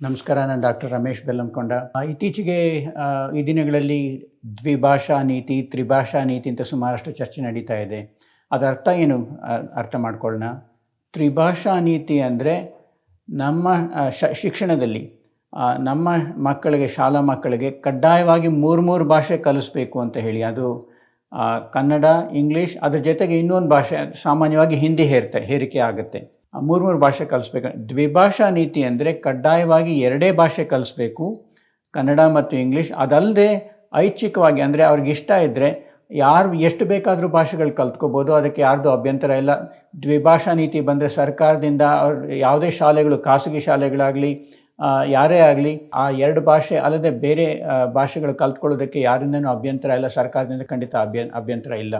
ನಮಸ್ಕಾರ, ನಾನು ಡಾಕ್ಟರ್ ರಮೇಶ್ ಬೆಲ್ಲಂಕೊಂಡ. ಇತ್ತೀಚೆಗೆ ಈ ದಿನಗಳಲ್ಲಿ ದ್ವಿಭಾಷಾ ನೀತಿ, ತ್ರಿಭಾಷಾ ನೀತಿ ಅಂತ ಸುಮಾರಷ್ಟು ಚರ್ಚೆ ನಡೀತಾ ಇದೆ. ಅದರ ಅರ್ಥ ಏನು? ಅರ್ಥ ಮಾಡ್ಕೊಳ್ಳೋಣ. ತ್ರಿಭಾಷಾ ನೀತಿ ಅಂದರೆ ನಮ್ಮ ಶ, ಶಿಕ್ಷಣದಲ್ಲಿ ನಮ್ಮ ಮಕ್ಕಳಿಗೆ, ಶಾಲಾ ಮಕ್ಕಳಿಗೆ ಕಡ್ಡಾಯವಾಗಿ ಮೂರು ಮೂರು ಭಾಷೆ ಕಲಿಸ್ಬೇಕು ಅಂತ ಹೇಳಿ. ಅದು ಕನ್ನಡ, ಇಂಗ್ಲೀಷ್, ಅದ್ರ ಜೊತೆಗೆ ಇನ್ನೊಂದು ಭಾಷೆ, ಸಾಮಾನ್ಯವಾಗಿ ಹಿಂದಿ ಹೇರ್ತೆ, ಹೇರಿಕೆ ಆಗುತ್ತೆ. ಮೂರು ಮೂರು ಭಾಷೆ ಕಲಿಸ್ಬೇಕು. ದ್ವಿಭಾಷಾ ನೀತಿ ಅಂದರೆ ಕಡ್ಡಾಯವಾಗಿ ಎರಡೇ ಭಾಷೆ ಕಲಿಸ್ಬೇಕು. ಕನ್ನಡ ಮತ್ತು ಇಂಗ್ಲೀಷ್ ಅದಲ್ಲದೆ ಐಚ್ಛಿಕವಾಗಿ ಅಂದರೆ ಅವ್ರಿಗೆ ಇಷ್ಟ ಇದ್ದರೆ ಯಾರು ಎಷ್ಟು ಬೇಕಾದರೂ ಭಾಷೆಗಳು ಕಲ್ತ್ಕೋಬೋದು. ಅದಕ್ಕೆ ಯಾರ್ದು ಅಭ್ಯಂತರ ಇಲ್ಲ. ದ್ವಿಭಾಷಾ ನೀತಿ ಬಂದರೆ ಸರ್ಕಾರದಿಂದ ಅವ್ರ ಯಾವುದೇ ಶಾಲೆಗಳು, ಖಾಸಗಿ ಶಾಲೆಗಳಾಗಲಿ ಯಾರೇ ಆಗಲಿ ಆ ಎರಡು ಭಾಷೆ ಅಲ್ಲದೆ ಬೇರೆ ಭಾಷೆಗಳು ಕಲ್ತ್ಕೊಳ್ಳೋದಕ್ಕೆ ಯಾರಿಂದನೂ ಅಭ್ಯಂತರ ಇಲ್ಲ, ಸರ್ಕಾರದಿಂದ ಖಂಡಿತ ಅಭ್ಯ ಅಭ್ಯಂತರ ಇಲ್ಲ.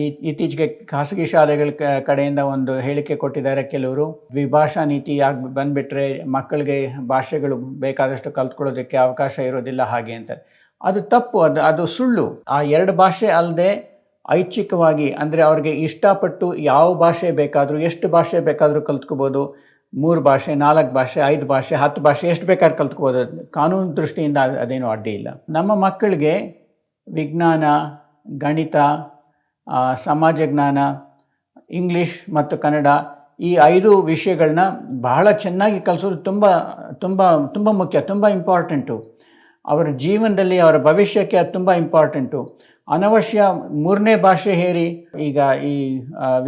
ಈ, ಇತ್ತೀಚೆಗೆ ಖಾಸಗಿ ಶಾಲೆಗಳ ಕಡೆಯಿಂದ ಒಂದು ಹೇಳಿಕೆ ಕೊಟ್ಟಿದ್ದಾರೆ ಕೆಲವರು. ದ್ವಿಭಾಷಾ ನೀತಿ ಯಾಕೆ ಬಂದ್ಬಿಟ್ರೆ ಮಕ್ಕಳಿಗೆ ಭಾಷೆಗಳು ಬೇಕಾದಷ್ಟು ಕಲ್ತ್ಕೊಳ್ಳೋದಕ್ಕೆ ಅವಕಾಶ ಇರೋದಿಲ್ಲ ಹಾಗೆ ಅಂತ. ಅದು ತಪ್ಪು, ಅದು ಅದು ಸುಳ್ಳು. ಆ ಎರಡು ಭಾಷೆ ಅಲ್ಲದೆ ಐಚ್ಛಿಕವಾಗಿ ಅಂದರೆ ಅವ್ರಿಗೆ ಇಷ್ಟಪಟ್ಟು ಯಾವ ಭಾಷೆ ಬೇಕಾದರೂ, ಎಷ್ಟು ಭಾಷೆ ಬೇಕಾದರೂ ಕಲ್ತ್ಕೋಬೋದು. ಮೂರು ಭಾಷೆ, ನಾಲ್ಕು ಭಾಷೆ, ಐದು ಭಾಷೆ, ಹತ್ತು ಭಾಷೆ ಎಷ್ಟು ಬೇಕಾದ್ರೂ ಕಲ್ತ್ಕೋಬೋದು. ಕಾನೂನು ದೃಷ್ಟಿಯಿಂದ ಅದೇನೂ ಅಡ್ಡಿ ಇಲ್ಲ. ನಮ್ಮ ಮಕ್ಕಳಿಗೆ ವಿಜ್ಞಾನ, ಗಣಿತ ಸಮಾಜ ಜ್ಞಾನ, ಇಂಗ್ಲೀಷ್ ಮತ್ತು ಕನ್ನಡ ಈ ಐದು ವಿಷಯಗಳನ್ನ ಬಹಳ ಚೆನ್ನಾಗಿ ಕಲಿಸೋದು ತುಂಬ ತುಂಬ ತುಂಬ ಮುಖ್ಯ, ತುಂಬ ಇಂಪಾರ್ಟೆಂಟು. ಅವರ ಜೀವನದಲ್ಲಿ, ಅವರ ಭವಿಷ್ಯಕ್ಕೆ ಅದು ತುಂಬ ಇಂಪಾರ್ಟೆಂಟು. ಅನವಶ್ಯ ಮೂರನೇ ಭಾಷೆ ಹೇರಿ. ಈಗ ಈ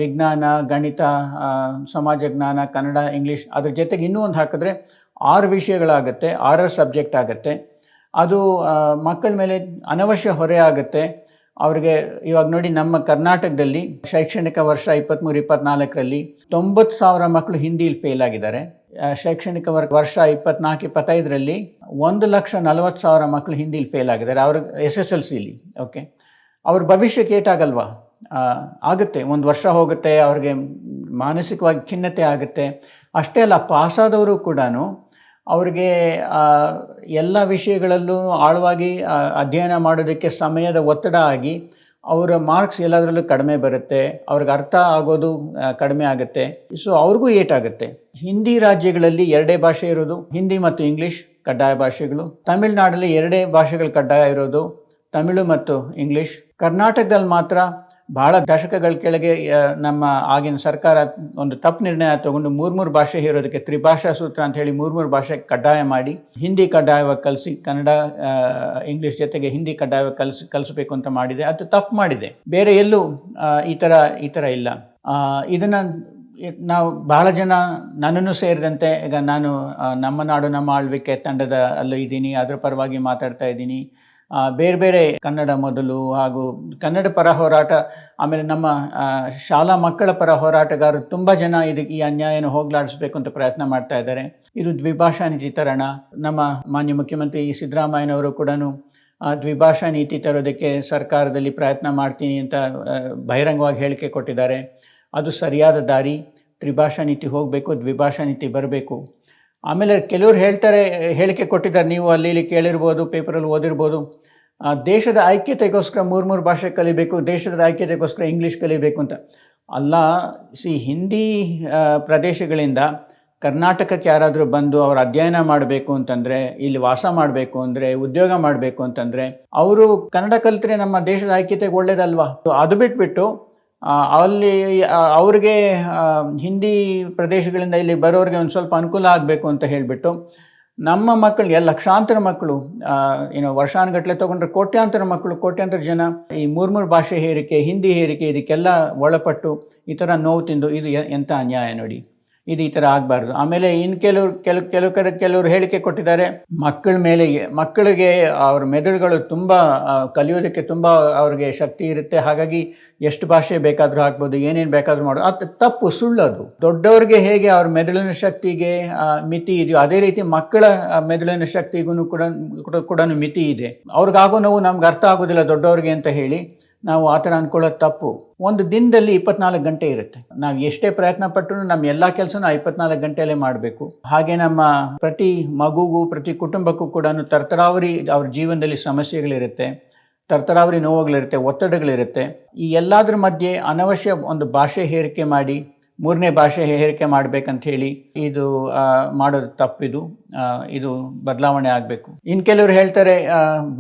ವಿಜ್ಞಾನ, ಗಣಿತ ಸಮಾಜ ಜ್ಞಾನ, ಕನ್ನಡ, ಇಂಗ್ಲೀಷ್ ಅದ್ರ ಜೊತೆಗೆ ಇನ್ನೂ ಒಂದು ಹಾಕಿದ್ರೆ ಆರು ವಿಷಯಗಳಾಗುತ್ತೆ, ಆರು ಸಬ್ಜೆಕ್ಟ್ ಆಗುತ್ತೆ. ಅದು ಮಕ್ಕಳ ಮೇಲೆ ಅನವಶ್ಯ ಹೊರೆ ಆಗುತ್ತೆ. ಅವರಿಗೆ ಇವಾಗ ನೋಡಿ ನಮ್ಮ ಕರ್ನಾಟಕದಲ್ಲಿ ಶೈಕ್ಷಣಿಕ ವರ್ಷ ಇಪ್ಪತ್ತ್ಮೂರು ಇಪ್ಪತ್ನಾಲ್ಕರಲ್ಲಿ ತೊಂಬತ್ತು ಸಾವಿರ ಮಕ್ಕಳು ಹಿಂದಿಲಿ ಫೇಲ್ ಆಗಿದ್ದಾರೆ. ಶೈಕ್ಷಣಿಕ ವರ್, ವರ್ಷ ಇಪ್ಪತ್ನಾಲ್ಕು, ಇಪ್ಪತ್ತೈದರಲ್ಲಿ ಒಂದು ಲಕ್ಷ ನಲವತ್ತು ಸಾವಿರ ಮಕ್ಕಳು ಹಿಂದಿಲಿ ಫೇಲ್ ಆಗಿದ್ದಾರೆ. ಅವ್ರಿಗೆ ಎಸ್ ಎಸ್ ಎಲ್ ಸಿಲಿ ಓಕೆ ಅವ್ರ ಭವಿಷ್ಯಕ್ಕೆ ಏಟಾಗಲ್ವಾ? ಆಗುತ್ತೆ. ಒಂದು ವರ್ಷ ಹೋಗುತ್ತೆ, ಅವ್ರಿಗೆ ಮಾನಸಿಕವಾಗಿ ಖಿನ್ನತೆ ಆಗುತ್ತೆ. ಅಷ್ಟೇ ಅಲ್ಲ, ಪಾಸಾದವರು ಕೂಡ ಅವ್ರಿಗೆ ಎಲ್ಲ ವಿಷಯಗಳಲ್ಲೂ ಆಳವಾಗಿ ಅಧ್ಯಯನ ಮಾಡೋದಕ್ಕೆ ಸಮಯದ ಒತ್ತಡ ಆಗಿ ಅವರ ಮಾರ್ಕ್ಸ್ ಎಲ್ಲದರಲ್ಲೂ ಕಡಿಮೆ ಬರುತ್ತೆ. ಅವ್ರಿಗೆ ಅರ್ಥ ಆಗೋದು ಕಡಿಮೆ ಆಗುತ್ತೆ. ಸೊ ಅವ್ರಿಗೂ ಏಟಾಗುತ್ತೆ. ಹಿಂದಿ ರಾಜ್ಯಗಳಲ್ಲಿ ಎರಡೇ ಭಾಷೆ ಇರೋದು. ಹಿಂದಿ ಮತ್ತು ಇಂಗ್ಲೀಷ್ ಕಡ್ಡಾಯ ಭಾಷೆಗಳು. ತಮಿಳುನಾಡಲ್ಲಿ ಎರಡೇ ಭಾಷೆಗಳು ಕಡ್ಡಾಯ ಇರೋದು. ತಮಿಳು ಮತ್ತು ಇಂಗ್ಲೀಷ್. ಕರ್ನಾಟಕದಲ್ಲಿ ಮಾತ್ರ ಬಹಳ ದಶಕಗಳ ಕೆಳಗೆ ನಮ್ಮ ಆಗಿನ ಸರ್ಕಾರ ಒಂದು ತಪ್ಪು ನಿರ್ಣಯ ತಗೊಂಡು ಮೂರು ಮೂರು ಭಾಷೆ ಇರೋದಕ್ಕೆ ತ್ರಿಭಾಷಾ ಸೂತ್ರ ಅಂತ ಹೇಳಿ ಮೂರು ಮೂರು ಭಾಷೆ ಕಡ್ಡಾಯ ಮಾಡಿ, ಹಿಂದಿ ಕಡ್ಡಾಯವಾಗಿ ಕಲಿಸಿ, ಕನ್ನಡ ಇಂಗ್ಲೀಷ್ ಜೊತೆಗೆ ಹಿಂದಿ ಕಡ್ಡಾಯವಾಗಿ ಕಲಿಸಿ, ಕಲಿಸಬೇಕು ಅಂತ ಮಾಡಿದೆ. ಅದು ತಪ್ಪು ಮಾಡಿದೆ. ಬೇರೆ ಎಲ್ಲೂ ಈ ಥರ ಈ ಥರ ಇಲ್ಲ. ಇದನ್ನು ನಾವು ಬಹಳ ಜನ ನನ್ನನ್ನು ಸೇರಿದಂತೆ, ಈಗ ನಾನು ನಮ್ಮ ನಾಡು, ನಮ್ಮ ಆಳ್ವಿಕೆ ತಂಡದ ಅಲ್ಲೂ ಇದ್ದೀನಿ, ಅದರ ಪರವಾಗಿ ಮಾತಾಡ್ತಾ ಇದ್ದೀನಿ. ಬೇರೆ ಬೇರೆ ಕನ್ನಡ ಮೊದಲು ಹಾಗೂ ಕನ್ನಡ ಪರ ಹೋರಾಟ, ಆಮೇಲೆ ನಮ್ಮ ಶಾಲಾ ಮಕ್ಕಳ ಪರ ಹೋರಾಟಗಾರರು ತುಂಬ ಜನ ಇದಕ್ಕೆ ಈ ಅನ್ಯಾಯನ ಹೋಗ್ಲಾಡಿಸ್ಬೇಕು ಅಂತ ಪ್ರಯತ್ನ ಮಾಡ್ತಾ ಇದ್ದಾರೆ. ಇದು ದ್ವಿಭಾಷಾ ನೀತಿ ತರಣ ನಮ್ಮ ಮಾನ್ಯ ಮುಖ್ಯಮಂತ್ರಿ ಸಿದ್ದರಾಮಯ್ಯನವರು ಕೂಡ ದ್ವಿಭಾಷಾ ನೀತಿ ತರೋದಕ್ಕೆ ಸರ್ಕಾರದಲ್ಲಿ ಪ್ರಯತ್ನ ಮಾಡ್ತೀನಿ ಅಂತ ಬಹಿರಂಗವಾಗಿ ಹೇಳಿಕೆ ಕೊಟ್ಟಿದ್ದಾರೆ. ಅದು ಸರಿಯಾದ ದಾರಿ. ತ್ರಿಭಾಷಾ ನೀತಿ ಹೋಗಬೇಕು, ದ್ವಿಭಾಷಾ ನೀತಿ ಬರಬೇಕು. ಆಮೇಲೆ ಕೆಲವರು ಹೇಳ್ತಾರೆ, ಹೇಳಿಕೆ ಕೊಟ್ಟಿದ್ದಾರೆ, ನೀವು ಅಲ್ಲಿ ಇಲ್ಲಿ ಕೇಳಿರ್ಬೋದು, ಪೇಪರಲ್ಲಿ ಓದಿರ್ಬೋದು. ದೇಶದ ಐಕ್ಯತೆಗೋಸ್ಕರ ಮೂರು ಮೂರು ಭಾಷೆ ಕಲಿಬೇಕು, ದೇಶದ ಐಕ್ಯತೆಗೋಸ್ಕರ ಇಂಗ್ಲೀಷ್ ಕಲಿಬೇಕು ಅಂತ. ಅಲ್ಲ ಸಿ ಹಿಂದಿ ಪ್ರದೇಶಗಳಿಂದ ಕರ್ನಾಟಕಕ್ಕೆ ಯಾರಾದರೂ ಬಂದು ಅವರು ಅಧ್ಯಯನ ಮಾಡಬೇಕು ಅಂತಂದರೆ, ಇಲ್ಲಿ ವಾಸ ಮಾಡಬೇಕು ಅಂದರೆ, ಉದ್ಯೋಗ ಮಾಡಬೇಕು ಅಂತಂದರೆ, ಅವರು ಕನ್ನಡ ಕಲಿತರೆ ನಮ್ಮ ದೇಶದ ಐಕ್ಯತೆಗೆ ಒಳ್ಳೇದಲ್ವಾ? ಅದು ಬಿಟ್ಬಿಟ್ಟು ಅಲ್ಲಿ ಅವ್ರಿಗೆ ಹಿಂದಿ ಪ್ರದೇಶಗಳಿಂದ ಇಲ್ಲಿ ಬರೋರಿಗೆ ಒಂದು ಸ್ವಲ್ಪ ಅನುಕೂಲ ಆಗಬೇಕು ಅಂತ ಹೇಳಿಬಿಟ್ಟು ನಮ್ಮ ಮಕ್ಕಳಿಗೆ ಲಕ್ಷಾಂತರ ಮಕ್ಕಳು ಏನೋ ವರ್ಷಾನುಗಟ್ಟಲೆ ತೊಗೊಂಡ್ರೆ ಕೋಟ್ಯಾಂತರ ಮಕ್ಕಳು, ಕೋಟ್ಯಾಂತರ ಜನ ಈ ಮೂರು ಮೂರು ಭಾಷೆ ಹೇರಿಕೆ, ಹಿಂದಿ ಹೇರಿಕೆ, ಇದಕ್ಕೆಲ್ಲ ಒಳಪಟ್ಟು ಈ ಥರ ನೋವು ತಿಂದು ಇದು ಎಂಥ ಅನ್ಯಾಯ ನೋಡಿ. ಇದು ಈ ಥರ ಆಗಬಾರ್ದು. ಆಮೇಲೆ ಇನ್ನು ಕೆಲವರು, ಕೆಲ, ಕೆಲವು ಕಡೆ ಕೆಲವರು ಹೇಳಿಕೆ ಕೊಟ್ಟಿದ್ದಾರೆ, ಮಕ್ಕಳ ಮೇಲೆ ಮಕ್ಕಳಿಗೆ ಅವ್ರ ಮೆದುಳುಗಳು ತುಂಬ ಕಲಿಯೋದಕ್ಕೆ ತುಂಬ ಅವ್ರಿಗೆ ಶಕ್ತಿ ಇರುತ್ತೆ. ಹಾಗಾಗಿ ಎಷ್ಟು ಭಾಷೆ ಬೇಕಾದರೂ ಹಾಕ್ಬೋದು, ಏನೇನು ಬೇಕಾದರೂ ಮಾಡೋದು ಅದು ತಪ್ಪು ಸುಳ್ಳು ಅದು ದೊಡ್ಡವ್ರಿಗೆ ಹೇಗೆ ಅವ್ರ ಮೆದುಳಿನ ಶಕ್ತಿಗೆ ಮಿತಿ ಇದೆಯೋ, ಅದೇ ರೀತಿ ಮಕ್ಕಳ ಮೆದುಳಿನ ಶಕ್ತಿಗೂ ಕೂಡ- ಕೂಡ ಮಿತಿ ಇದೆ. ಅವ್ರಿಗಾಗೋ ನೋವು ನಮ್ಗೆ ಅರ್ಥ ಆಗೋದಿಲ್ಲ ದೊಡ್ಡವ್ರಿಗೆ ಅಂತ ಹೇಳಿ. ನಾವು ಆ ಥರ ಅಂದ್ಕೊಳ್ಳೋದು ತಪ್ಪು. ಒಂದು ದಿನದಲ್ಲಿ ಇಪ್ಪತ್ನಾಲ್ಕು ಗಂಟೆ ಇರುತ್ತೆ. ನಾವು ಎಷ್ಟೇ ಪ್ರಯತ್ನ ಪಟ್ಟರು ನಮ್ಮ ಎಲ್ಲ ಕೆಲಸನೂ ಇಪ್ಪತ್ನಾಲ್ಕು ಗಂಟೆಯಲ್ಲೇ ಮಾಡಬೇಕು. ಹಾಗೆ ನಮ್ಮ ಪ್ರತಿ ಮಗುಗೂ, ಪ್ರತಿ ಕುಟುಂಬಕ್ಕೂ ಕೂಡ ತರ್ತರಾವರಿ ಅವ್ರ ಜೀವನದಲ್ಲಿ ಸಮಸ್ಯೆಗಳಿರುತ್ತೆ. ತರ್ತರಾವರಿ ನೋವುಗಳಿರುತ್ತೆ, ಒತ್ತಡಗಳಿರುತ್ತೆ. ಈ ಎಲ್ಲದರ ಮಧ್ಯೆ ಅನವಶ್ಯ ಒಂದು ಭಾಷೆ ಹೇರಿಕೆ ಮಾಡಿ ಮೂರನೇ ಭಾಷೆ ಹೇರಿಕೆ ಮಾಡಬೇಕಂತ ಹೇಳಿ ಇದು ಮಾಡೋದು ತಪ್ಪಿದು ಇದು ಬದಲಾವಣೆ ಆಗಬೇಕು. ಇನ್ನು ಕೆಲವರು ಹೇಳ್ತಾರೆ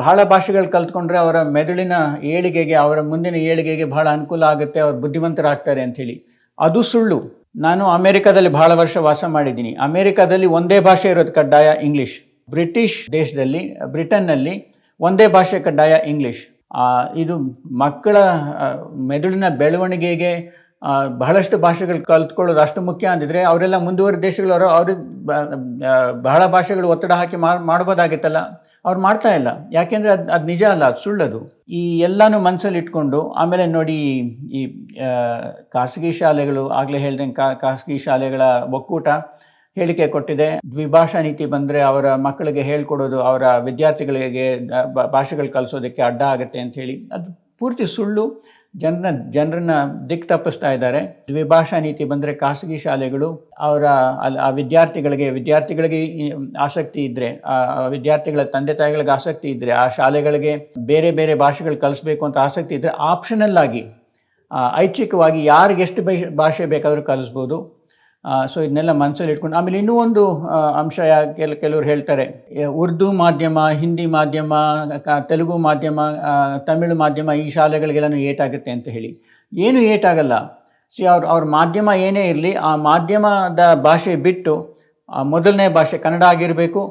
ಬಹಳ ಭಾಷೆಗಳು ಕಲ್ತ್ಕೊಂಡ್ರೆ ಅವರ ಮೆದುಳಿನ ಏಳಿಗೆಗೆ, ಅವರ ಮುಂದಿನ ಏಳಿಗೆಗೆ ಬಹಳ ಅನುಕೂಲ ಆಗುತ್ತೆ, ಅವ್ರು ಬುದ್ಧಿವಂತರಾಗ್ತಾರೆ ಅಂಥೇಳಿ ಅದು ಸುಳ್ಳು. ನಾನು ಅಮೆರಿಕದಲ್ಲಿ ಬಹಳ ವರ್ಷ ವಾಸ ಮಾಡಿದ್ದೀನಿ. ಅಮೆರಿಕದಲ್ಲಿ ಒಂದೇ ಭಾಷೆ ಇರೋದು ಕಡ್ಡಾಯ ಇಂಗ್ಲಿಷ್. ಬ್ರಿಟಿಷ್ ದೇಶದಲ್ಲಿ, ಬ್ರಿಟನ್ನಲ್ಲಿ ಒಂದೇ ಭಾಷೆ ಕಡ್ಡಾಯ ಇಂಗ್ಲಿಷ್. ಇದು ಮಕ್ಕಳ ಮೆದುಳಿನ ಬೆಳವಣಿಗೆಗೆ ಬಹಳಷ್ಟು ಭಾಷೆಗಳು ಕಲ್ತ್ಕೊಳ್ಳೋದು ಅಷ್ಟು ಮುಖ್ಯ ಅಂದಿದ್ರೆ ಅವರೆಲ್ಲ ಮುಂದುವರೆದ ದೇಶಗಳವರು ಅವರು ಬಹಳ ಭಾಷೆಗಳು ಒತ್ತಡ ಹಾಕಿ ಮಾಡ್ ಮಾಡ್ಬೋದಾಗಿತ್ತಲ್ಲ, ಅವ್ರು ಮಾಡ್ತಾ ಇಲ್ಲ. ಯಾಕೆಂದರೆ ಅದು ಅದು ನಿಜ ಅಲ್ಲ, ಅದು ಸುಳ್ಳದು. ಈ ಎಲ್ಲನೂ ಮನಸ್ಸಲ್ಲಿ ಇಟ್ಕೊಂಡು, ಆಮೇಲೆ ನೋಡಿ ಈ ಖಾಸಗಿ ಶಾಲೆಗಳು, ಆಗಲೇ ಹೇಳ್ದಂಗೆ ಕಾ, ಖಾಸಗಿ ಶಾಲೆಗಳ ಒಕ್ಕೂಟ ಹೇಳಿಕೆ ಕೊಟ್ಟಿದೆ. ದ್ವಿಭಾಷಾ ನೀತಿ ಬಂದರೆ ಅವರ ಮಕ್ಕಳಿಗೆ ಹೇಳ್ಕೊಡೋದು, ಅವರ ವಿದ್ಯಾರ್ಥಿಗಳಿಗೆ ಭಾಷೆಗಳು ಕಲಿಸೋದಕ್ಕೆ ಅಡ್ಡ ಆಗುತ್ತೆ ಅಂತ ಹೇಳಿ. ಅದು ಪೂರ್ತಿ ಸುಳ್ಳು. ಜನರನ್ನ ಜನರನ್ನ ದಿಕ್ ತಪ್ಪಿಸ್ತಾ ಇದ್ದಾರೆ. ದ್ವಿಭಾಷಾ ನೀತಿ ಬಂದರೆ ಖಾಸಗಿ ಶಾಲೆಗಳು, ಅವರ ಆ ವಿದ್ಯಾರ್ಥಿಗಳಿಗೆ ವಿದ್ಯಾರ್ಥಿಗಳಿಗೆ ಆಸಕ್ತಿ ಇದ್ದರೆ ಆ ವಿದ್ಯಾರ್ಥಿಗಳ ತಂದೆ ತಾಯಿಗಳಿಗೆ ಆಸಕ್ತಿ ಇದ್ದರೆ ಆ ಶಾಲೆಗಳಿಗೆ ಬೇರೆ ಬೇರೆ ಭಾಷೆಗಳು ಕಲಿಸ್ಬೇಕು ಅಂತ ಆಸಕ್ತಿ ಇದ್ದರೆ ಆಪ್ಷನಲ್ ಆಗಿ ಐಚ್ಛಿಕವಾಗಿ ಯಾರಿಗೆಷ್ಟು ಭಾಷೆ ಬೇಕಾದರೂ ಕಲಿಸ್ಬೋದು. ಸೊ ಇದನ್ನೆಲ್ಲ ಮನಸ್ಸಲ್ಲಿ ಇಟ್ಕೊಂಡು, ಆಮೇಲೆ ಇನ್ನೂ ಒಂದು ಅಂಶ ಕೆಲ, ಕೆಲವರು ಹೇಳ್ತಾರೆ. ಉರ್ದು ಮಾಧ್ಯಮ, ಹಿಂದಿ ಮಾಧ್ಯಮ ತೆಲುಗು ಮಾಧ್ಯಮ ತಮಿಳು ಮಾಧ್ಯಮ ಈ ಶಾಲೆಗಳಿಗೆಲ್ಲನೂ ಏಟಾಗುತ್ತೆ ಅಂತ ಹೇಳಿ. ಏನು ಏಟಾಗಲ್ಲ. ಸಿ, ಅವ್ರ ಅವ್ರ ಮಾಧ್ಯಮ ಏನೇ ಇರಲಿ, ಆ ಮಾಧ್ಯಮದ ಭಾಷೆ ಬಿಟ್ಟು ಮೊದಲನೇ ಭಾಷೆ ಕನ್ನಡ ಆಗಿರಬೇಕು,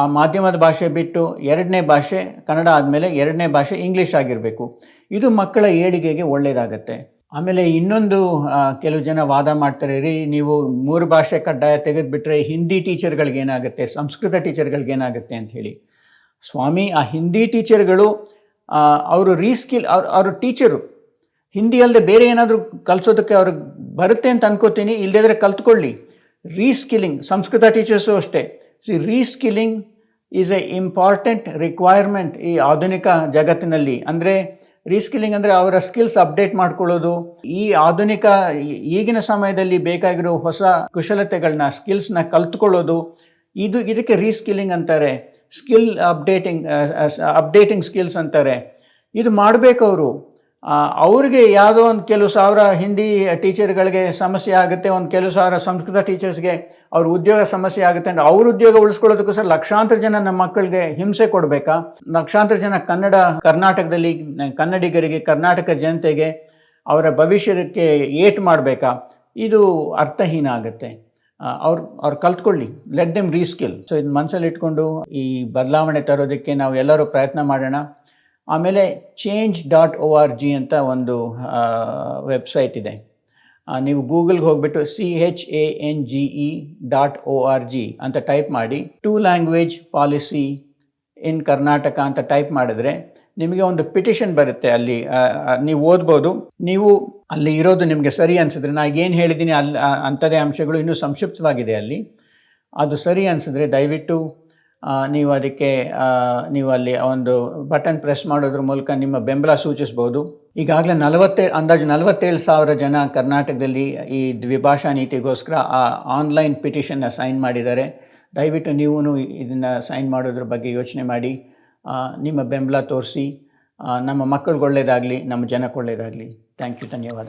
ಆ ಮಾಧ್ಯಮದ ಭಾಷೆ ಬಿಟ್ಟು ಎರಡನೇ ಭಾಷೆ ಕನ್ನಡ ಆದಮೇಲೆ ಎರಡನೇ ಭಾಷೆ ಇಂಗ್ಲೀಷ್ ಆಗಿರಬೇಕು. ಇದು ಮಕ್ಕಳ ಏಳಿಗೆಗೆ ಒಳ್ಳೆಯದಾಗತ್ತೆ ಆಮೇಲೆ ಇನ್ನೊಂದು ಕೆಲವು ಜನ ವಾದ ಮಾಡ್ತಾರೆ, ರೀ, ನೀವು ಮೂರು ಭಾಷೆ ಕಡ್ಡಾಯ ತೆಗೆದುಬಿಟ್ರೆ ಹಿಂದಿ ಟೀಚರ್ಗಳಿಗೆ ಏನಾಗುತ್ತೆ, ಸಂಸ್ಕೃತ ಟೀಚರ್ಗಳಿಗೆ ಏನಾಗುತ್ತೆ ಅಂತ ಹೇಳಿ. ಸ್ವಾಮಿ, ಆ ಹಿಂದಿ ಟೀಚರ್ಗಳು ಅವರು ರೀಸ್ಕಿಲ್, ಅವ್ರ, ಅವರು ಟೀಚರು, ಹಿಂದಿ ಅಲ್ಲದೆ ಬೇರೆ ಏನಾದರೂ ಕಲಿಸೋದಕ್ಕೆ ಅವ್ರಿಗೆ ಬರುತ್ತೆ ಅಂತ ಅನ್ಕೋತೀನಿ ಇಲ್ಲದಿದ್ರೆ ಕಲ್ತ್ಕೊಳ್ಳಿ. ರೀಸ್ಕಿಲಿಂಗ್, ಸಂಸ್ಕೃತ ಟೀಚರ್ಸು ಅಷ್ಟೇ. See, reskilling is a important requirement ಈ ಆಧುನಿಕ ಜಗತ್ತಿನಲ್ಲಿ. ಅಂದರೆ ರೀಸ್ಕಿಲಿಂಗ್ ಅಂದರೆ ಅವರ ಸ್ಕಿಲ್ಸ್ ಅಪ್ಡೇಟ್ ಮಾಡ್ಕೊಳ್ಳೋದು. ಈ ಆಧುನಿಕ ಈಗಿನ ಸಮಯದಲ್ಲಿ ಬೇಕಾಗಿರೋ ಹೊಸ ಕುಶಲತೆಗಳನ್ನ ಸ್ಕಿಲ್ಸ್ನ ಕಲ್ತ್ಕೊಳ್ಳೋದು. ಇದು ಇದಕ್ಕೆ ರೀಸ್ಕಿಲಿಂಗ್ ಅಂತಾರೆ. ಸ್ಕಿಲ್ ಅಪ್ಡೇಟಿಂಗ್ ಅಪ್ಡೇಟಿಂಗ್ ಸ್ಕಿಲ್ಸ್ ಅಂತಾರೆ. ಇದು ಮಾಡಬೇಕು ಅವರು ಅವ್ರಿಗೆ ಯಾವುದೋ ಒಂದು ಕೆಲವು ಸಾವಿರ ಹಿಂದಿ ಟೀಚರ್ಗಳಿಗೆ ಸಮಸ್ಯೆ ಆಗುತ್ತೆ, ಒಂದು ಕೆಲವು ಸಾವಿರ ಸಂಸ್ಕೃತ ಟೀಚರ್ಸ್ಗೆ ಅವ್ರ ಉದ್ಯೋಗ ಸಮಸ್ಯೆ ಆಗುತ್ತೆ ಅಂದರೆ ಅವ್ರ ಉದ್ಯೋಗ ಉಳಿಸ್ಕೊಳ್ಳೋದಕ್ಕೋಸ್ಕರ ಲಕ್ಷಾಂತರ ಜನ ನಮ್ಮ ಮಕ್ಕಳಿಗೆ ಹಿಂಸೆ ಕೊಡಬೇಕಾ? ಲಕ್ಷಾಂತರ ಜನ ಕನ್ನಡ, ಕರ್ನಾಟಕದಲ್ಲಿ, ಕನ್ನಡಿಗರಿಗೆ, ಕರ್ನಾಟಕ ಜನತೆಗೆ ಅವರ ಭವಿಷ್ಯಕ್ಕೆ ಏಟ್ ಮಾಡಬೇಕಾ? ಇದು ಅರ್ಥಹೀನ ಆಗುತ್ತೆ. ಅವ್ರು ಅವ್ರು ಕಲ್ತ್ಕೊಳ್ಳಿ. ಲೆಟ್ ದೆಮ್ ರೀಸ್ಕಿಲ್ ಸೊ ಇದು ಮನಸ್ಸಲ್ಲಿ ಇಟ್ಕೊಂಡು ಈ ಬದಲಾವಣೆ ತರೋದಕ್ಕೆ ನಾವು ಎಲ್ಲರೂ ಪ್ರಯತ್ನ ಮಾಡೋಣ. ಆಮೇಲೆ change dot O R G ಅಂತ ಒಂದು ವೆಬ್ಸೈಟ್ ಇದೆ. ನೀವು ಗೂಗಲ್ಗೆ ಹೋಗ್ಬಿಟ್ಟು C H A N G E dot O R G ಅಂತ ಟೈಪ್ ಮಾಡಿ two language policy in Karnataka ಅಂತ ಟೈಪ್ ಮಾಡಿದ್ರೆ ನಿಮಗೆ ಒಂದು ಪಿಟಿಷನ್ ಬರುತ್ತೆ ಅಲ್ಲಿ ನೀವು ಓದ್ಬೋದು. ನೀವು ಅಲ್ಲಿ ಇರೋದು ನಿಮಗೆ ಸರಿ ಅನಿಸಿದ್ರೆ, ನಾ ಏನು ಹೇಳಿದ್ದೀನಿ ಅಲ್ಲಿ ಅಂಥದೇ ಅಂಶಗಳು ಇನ್ನೂ ಸಂಕ್ಷಿಪ್ತವಾಗಿದೆ ಅಲ್ಲಿ. ಅದು ಸರಿ ಅನಿಸಿದ್ರೆ ದಯವಿಟ್ಟು ನೀವು ಅದಕ್ಕೆ ನೀವು ಅಲ್ಲಿ ಒಂದು ಬಟನ್ ಪ್ರೆಸ್ ಮಾಡೋದ್ರ ಮೂಲಕ ನಿಮ್ಮ ಬೆಂಬಲ ಸೂಚಿಸ್ಬೋದು. ಈಗಾಗಲೇ ನಲವತ್ತೇ, ಅಂದಾಜು ನಲವತ್ತೇಳು ಸಾವಿರ ಜನ ಕರ್ನಾಟಕದಲ್ಲಿ ಈ ದ್ವಿಭಾಷಾ ನೀತಿಗೋಸ್ಕರ ಆ ಆನ್ಲೈನ್ ಪಿಟಿಷನ್ನ ಸೈನ್ ಮಾಡಿದ್ದಾರೆ. ದಯವಿಟ್ಟು ನೀವೂ ಇದನ್ನು ಸೈನ್ ಮಾಡೋದ್ರ ಬಗ್ಗೆ ಯೋಚನೆ ಮಾಡಿ. ನಿಮ್ಮ ಬೆಂಬಲ ತೋರಿಸಿ. ನಮ್ಮ ಮಕ್ಕಳಿಗೆ ನಮ್ಮ ಜನಕ್ಕೆ ಒಳ್ಳೆಯದಾಗಲಿ ಥ್ಯಾಂಕ್ ಯು ಧನ್ಯವಾದ.